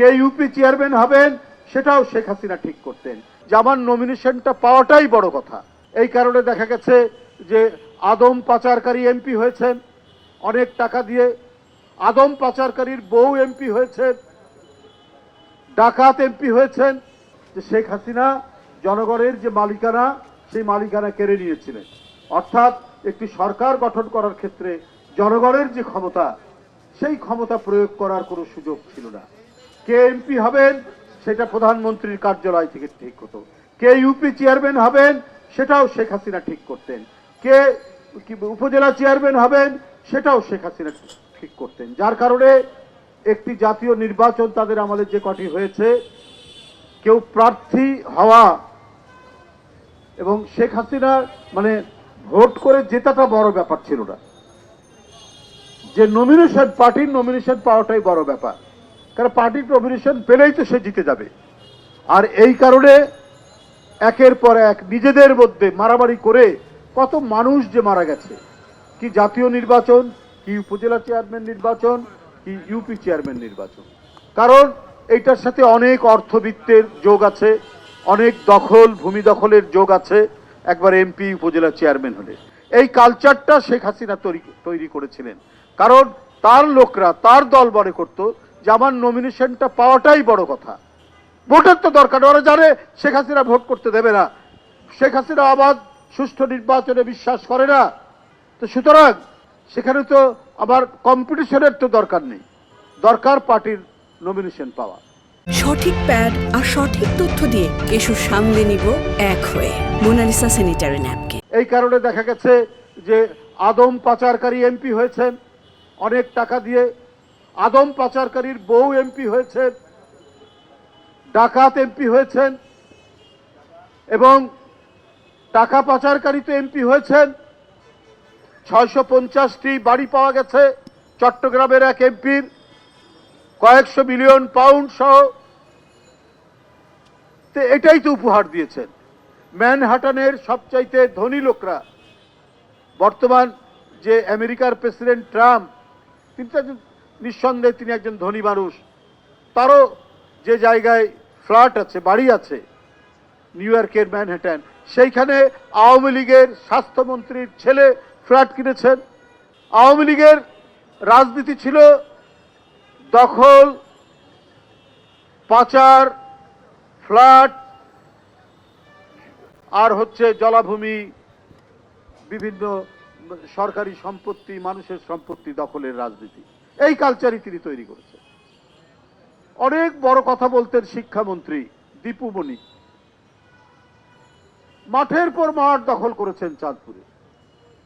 কে UP chairman হবেন সেটাও শেখ হাসিনা ঠিক করতেন। যে আমার নমিনেশনটা পাওয়াটাই বড় কথা। এই কারণে দেখা গেছে যে আদম পাচারকারী এমপি হয়েছেন, অনেক টাকা দিয়ে আদম পাচারকারীর বউ এমপি হয়েছেন, ডাকাত এমপি হয়েছেন, যে শেখ হাসিনা জনগণের যে মালিকানা, সেই মালিকানা কেড়ে নিয়েছিলেন। অর্থাৎ একটি সরকার গঠন করার ক্ষেত্রে জনগণের যে ক্ষমতা, সেই ক্ষমতা প্রয়োগ করার কোনো সুযোগ ছিল না। কে এমপি হবেন, সেটা প্রধানমন্ত্রীর কার্যালয় থেকে ঠিক হতো। কে ইউপি চেয়ারম্যান হবেন, সেটাও শেখ হাসিনা ঠিক করতেন। কে উপজেলা চেয়ারম্যান হবেন, সেটাও শেখ হাসিনা ঠিক করতেন। যার কারণে একটি জাতীয় নির্বাচন তাদের আমাদের যে কটি হয়েছে, কেউ প্রার্থী হওয়া এবং শেখ হাসিনা মানে ভোট করে জেতাটা বড় ব্যাপার ছিল না। যে নমিনেশন পার্টির নমিনেশন পাওয়াটাই বড় ব্যাপার। কারণ পার্টির নমিনেশন পেলেই তো সে জিতে যাবে। আর এই কারণে একের পর এক নিজেদের মধ্যে মারামারি করে কত মানুষ যে মারা গেছে। কি জাতীয় নির্বাচন, কি উপজেলা চেয়ারম্যান নির্বাচন, কি ইউপি চেয়ারম্যান নির্বাচন। কারণ এইটার সাথে অনেক অর্থবিত্তের যোগ আছে, অনেক দখল, ভূমি দখলের যোগ আছে, একবার এমপি উপজেলা চেয়ারম্যান হলে। এই কালচারটা শেখ হাসিনা তৈরি তৈরি করেছিলেন। কারণ তার লোকরা, তার দল মনে করতো যে আমার নমিনেশনটা পাওয়াটাই বড় কথা। ভোটের তো দরকার। ওরা জানে শেখ হাসিনা ভোট করতে দেবে না। শেখ হাসিনা আবার সুষ্ঠু নির্বাচনে বিশ্বাস করে না। তো সুতরাং সেখানে তো আবার কম্পিটিশনের তো দরকার নেই। দরকার পার্টির নমিনেশন পাওয়া। সঠিক প্যাড আর সঠিক তথ্য দিয়ে কেশুর সামলে নিব এক হয়ে। মোনালিসা স্যানিটারি ন্যাপকিন এই কারণে দেখা গেছে যে আদম পাচারকারী এমপি হয়েছেন। অনেক টাকা দিয়ে আদম পাচারকারীর বউ এমপি হয়েছেন, ডাকাত এমপি হয়েছেন, এবং টাকা পাচারকারী তো এমপি হয়েছেন। ছয়শো পঞ্চাশটি বাড়ি পাওয়া গেছে চট্টগ্রামের এক এমপির, কয়েকশো মিলিয়ন পাউন্ড সহ। তো এটাই তো উপহার দিয়েছেন। ম্যানহাটানের সবচাইতে ধনী লোকরা। বর্তমান যে আমেরিকার প্রেসিডেন্ট ট্রাম্প, তিনি নিঃসন্দেহে তিনি একজন ধনী মানুষ। তারও যে জায়গায় ফ্ল্যাট আছে, বাড়ি আছে, নিউ ইয়র্কের ম্যানহাটান সেইখানে আওয়ামী লীগের স্বাস্থ্যমন্ত্রীর ছেলে ফ্ল্যাট কিনেছেন। আওয়ামী লীগের রাজনীতি ছিল দখল, পাচার, ফ্ল্যাট, আর হচ্ছে জলাভূমি, বিভিন্ন সরকারি সম্পত্তি, মানুষের সম্পত্তি দখলের রাজনীতি। এই কালচারই তিনি তৈরি করেছেন। অনেক বড় কথা বলতেন শিক্ষামন্ত্রী দীপু মণি মাঠের পর মাঠ দখল করেছেন চাঁদপুরে।